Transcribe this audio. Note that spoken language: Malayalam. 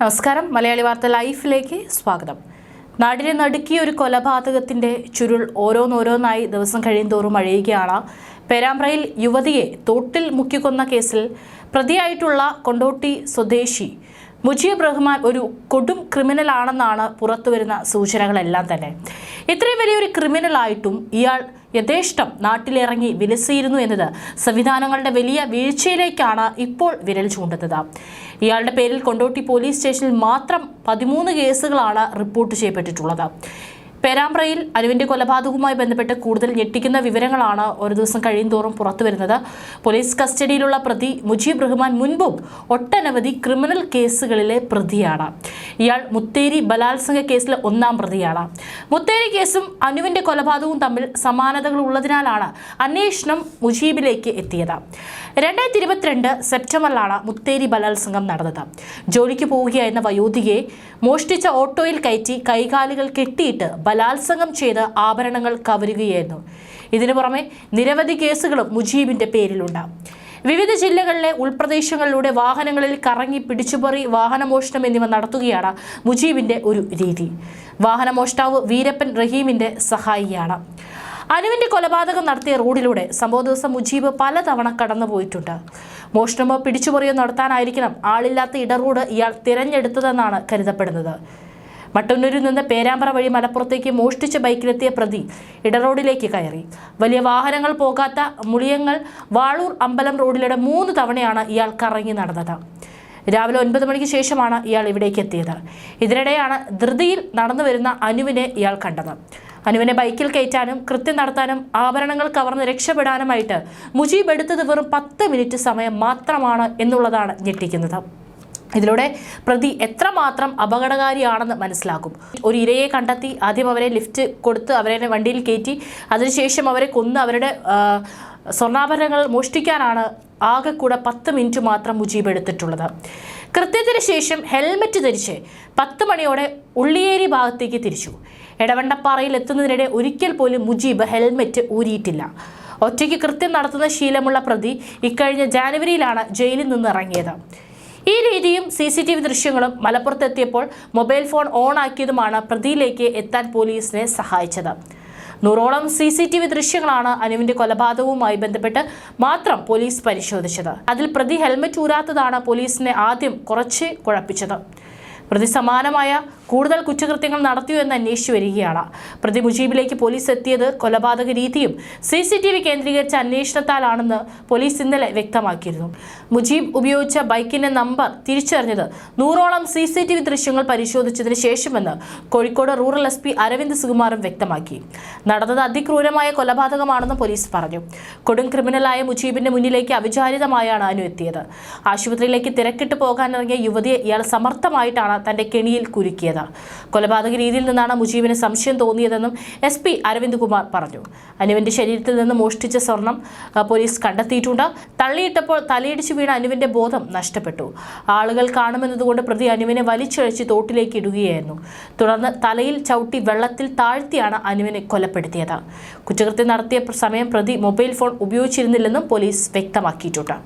നമസ്കാരം. മലയാളി വാർത്ത ലൈഫിലേക്ക് സ്വാഗതം. നാടിനെ നടുക്കിയ ഒരു കൊലപാതകത്തിന്റെ ചുരുൾ ഓരോന്നോരോന്നായി ദിവസം കഴിയുന്തോറും അഴിയുകയാണ്. പേരാമ്പ്രയിൽ യുവതിയെ തോട്ടിൽ മുക്കിക്കൊന്ന കേസിൽ പ്രതിയായിട്ടുള്ള കൊണ്ടോട്ടി സ്വദേശി മുജീബ് റഹ്മാൻ ഒരു കൊടും ക്രിമിനൽ ആണെന്നാണ് പുറത്തുവരുന്ന സൂചനകളെല്ലാം തന്നെ. ഇത്രയും വലിയൊരു ക്രിമിനൽ ആയിട്ടും ഇയാൾ യഥേഷ്ടം നാട്ടിലിറങ്ങി വിലസിയിരുന്നു എന്നത് സംവിധാനങ്ങളുടെ വലിയ വീഴ്ചയിലേക്കാണ് ഇപ്പോൾ വിരൽ ചൂണ്ടുന്നത്. ഇയാളുടെ പേരിൽ കൊണ്ടോട്ടി പോലീസ് സ്റ്റേഷനിൽ മാത്രം പതിമൂന്ന് കേസുകളാണ് റിപ്പോർട്ട് ചെയ്യപ്പെട്ടിട്ടുള്ളത്. പേരാമ്പ്രയിൽ അനുവിന്റെ കൊലപാതകവുമായി ബന്ധപ്പെട്ട് കൂടുതൽ ഞെട്ടിക്കുന്ന വിവരങ്ങളാണ് ഒരു ദിവസം കഴിയുന്തോറും പുറത്തു വരുന്നത് പോലീസ് കസ്റ്റഡിയിലുള്ള പ്രതി മുജീബ് റഹ്മാൻ മുൻപും ഒട്ടനവധി ക്രിമിനൽ കേസുകളിലെ പ്രതിയാണ്. ഇയാൾ മുത്തേരി ബലാത്സംഗ കേസിലെ ഒന്നാം പ്രതിയാണ്. മുത്തേരി കേസും അനുവിന്റെ കൊലപാതകവും തമ്മിൽ സമാനതകൾ ഉള്ളതിനാലാണ് അന്വേഷണം മുജീബിലേക്ക് എത്തിയത്. രണ്ടായിരത്തി ഇരുപത്തിരണ്ട് സെപ്റ്റംബറിലാണ് മുത്തേരി ബലാത്സംഗം നടന്നത്. ജോലിക്ക് പോവുകയായിരുന്ന വയോധികയെ മോഷ്ടിച്ച ഓട്ടോയിൽ കയറ്റി കൈകാലുകൾ കെട്ടിയിട്ട് ബലാത്സംഗം ചെയ്ത് ആഭരണങ്ങൾ കവരുകയായിരുന്നു. ഇതിനു പുറമെ നിരവധി കേസുകളും മുജീബിന്റെ പേരിലുണ്ട്. വിവിധ ജില്ലകളിലെ ഉൾപ്രദേശങ്ങളിലൂടെ വാഹനങ്ങളിൽ കറങ്ങി പിടിച്ചുപറി വാഹനമോഷണം എന്നിവ നടത്തുകയാണ് മുജീബിന്റെ ഒരു രീതി. വാഹനമോഷ്ടാവ് വീരപ്പൻ റഹീമിന്റെ സഹായിയാണ്. അനുവിന്റെ കൊലപാതകം നടത്തിയ റോഡിലൂടെ സംഭവ ദിവസം മുജീബ് പലതവണ കടന്നുപോയിട്ടുണ്ട്. മോഷണമോ പിടിച്ചുപറിയോ നടത്താനായിരിക്കണം ആളില്ലാത്ത ഇടറോഡ് ഇയാൾ തിരഞ്ഞെടുത്തതെന്നാണ് കരുതപ്പെടുന്നത്. മട്ടന്നൂരിൽ നിന്ന് പേരാമ്പ്ര വഴി മലപ്പുറത്തേക്ക് മോഷ്ടിച്ച ബൈക്കിലെത്തിയ പ്രതി ഇടറോഡിലേക്ക് കയറി. വലിയ വാഹനങ്ങൾ പോകാത്ത മുളിയങ്ങൾ വാളൂർ അമ്പലം റോഡിലൂടെ മൂന്ന് തവണയാണ് ഇയാൾ കറങ്ങി നടന്നത്. രാവിലെ ഒൻപത് മണിക്ക് ശേഷമാണ് ഇയാൾ ഇവിടേക്ക് എത്തിയത്. ഇതിനിടെയാണ് ധൃതിയിൽ നടന്നു വരുന്ന അനുവിനെ ഇയാൾ കണ്ടത്. അനുവിനെ ബൈക്കിൽ കയറ്റാനും കൃത്യം നടത്താനും ആഭരണങ്ങൾ കവർന്ന് രക്ഷപ്പെടാനുമായിട്ട് മുജീബ് എടുത്തത് വെറും പത്ത് മിനിറ്റ് സമയം മാത്രമാണ് എന്നുള്ളതാണ് ഞെട്ടിക്കുന്നത്. ഇതിലൂടെ പ്രതി എത്രമാത്രം അപകടകാരിയാണെന്ന് മനസ്സിലാക്കും. ഒരു ഇരയെ കണ്ടെത്തി ആദ്യം അവരെ ലിഫ്റ്റ് കൊടുത്ത് അവരെ വണ്ടിയിൽ കയറ്റി അതിനുശേഷം അവരെ കൊന്ന് അവരുടെ സ്വർണാഭരണങ്ങൾ മോഷ്ടിക്കാനാണ് ആകെ കൂടെ പത്ത് മിനിറ്റ് മാത്രം മുജീബ് എടുത്തിട്ടുള്ളത്. കൃത്യത്തിന് ശേഷം ഹെൽമറ്റ് ധരിച്ച് പത്ത് മണിയോടെ ഉള്ളിയേരി ഭാഗത്തേക്ക് തിരിച്ചു. എടവണ്ടപ്പാറയിൽ എത്തുന്നതിനിടെ ഒരിക്കൽ പോലും മുജീബ് ഹെൽമറ്റ് ഊരിയിട്ടില്ല. ഒറ്റയ്ക്ക് കൃത്യം നടത്തുന്ന ശീലമുള്ള പ്രതി ഇക്കഴിഞ്ഞ ജാനുവരിയിലാണ് ജയിലിൽ നിന്ന് ഇറങ്ങിയത്. ഈ രീതിയും സി സി ടി വി ദൃശ്യങ്ങളും മലപ്പുറത്തെത്തിയപ്പോൾ മൊബൈൽ ഫോൺ ഓൺ ആക്കിയതുമാണ് പ്രതിയിലേക്ക് എത്താൻ പോലീസിനെ സഹായിച്ചത്. നൂറോളം സി സി ടി വി ദൃശ്യങ്ങളാണ് അനുവിന്റെ കൊലപാതകവുമായി ബന്ധപ്പെട്ട് മാത്രം പോലീസ് പരിശോധിച്ചത്. അതിൽ പ്രതി ഹെൽമറ്റ് ഊരാത്തതാണ് പോലീസിനെ ആദ്യം കുറച്ച് കുഴപ്പിച്ചത്. പ്രതി സമാനമായ കൂടുതൽ കുറ്റകൃത്യങ്ങൾ നടത്തിയോ എന്ന് അന്വേഷിച്ചു വരികയാണ്. പ്രതി മുജീബിലേക്ക് പോലീസ് എത്തിയത് കൊലപാതക രീതിയും സി സി ടി വി കേന്ദ്രീകരിച്ച അന്വേഷണത്താലാണെന്ന് പോലീസ് ഇന്നലെ വ്യക്തമാക്കിയിരുന്നു. മുജീബ് ഉപയോഗിച്ച ബൈക്കിന്റെ നമ്പർ തിരിച്ചറിഞ്ഞത് നൂറോളം സി സി ടി വി ദൃശ്യങ്ങൾ പരിശോധിച്ചതിന് ശേഷമെന്ന് Kozhikode rural S P Aravind സുകുമാറും വ്യക്തമാക്കി. നടന്നത് അതിക്രൂരമായ കൊലപാതകമാണെന്ന് പോലീസ് പറഞ്ഞു. കൊടും ക്രിമിനലായ മുജീബിന്റെ മുന്നിലേക്ക് അവിചാരിതമായാണ് അനു എത്തിയത്. ആശുപത്രിയിലേക്ക് തിരക്കിട്ട് പോകാനിറങ്ങിയ യുവതിയെ ഇയാൾ സമർത്ഥമായിട്ടാണ് തന്റെ കെണിയിൽ കുരുക്കിയത്. കൊലപാതക രീതിയിൽ നിന്നാണ് മുജീബിന് സംശയം തോന്നിയതെന്നും എസ് പി അരവിന്ദ് കുമാർ പറഞ്ഞു. അനുവിന്റെ ശരീരത്തിൽ നിന്ന് മോഷ്ടിച്ച സ്വർണം പോലീസ് കണ്ടെത്തിയിട്ടുണ്ട്. തള്ളിയിട്ടപ്പോൾ തലയിടിച്ചു വീണ അനുവിന്റെ ബോധം നഷ്ടപ്പെട്ടു. ആളുകൾ കാണുമെന്നതുകൊണ്ട് പ്രതി അനുവിനെ വലിച്ചഴച്ച് തോട്ടിലേക്ക് ഇടുകയായിരുന്നു. തുടർന്ന് തലയിൽ ചവിട്ടി വെള്ളത്തിൽ താഴ്ത്തിയാണ് അനുവിനെ കൊലപ്പെടുത്തിയത്. കുറ്റകൃത്യം നടത്തിയ സമയം പ്രതി മൊബൈൽ ഫോൺ ഉപയോഗിച്ചിരുന്നില്ലെന്നും പോലീസ് വ്യക്തമാക്കിയിട്ടുണ്ട്.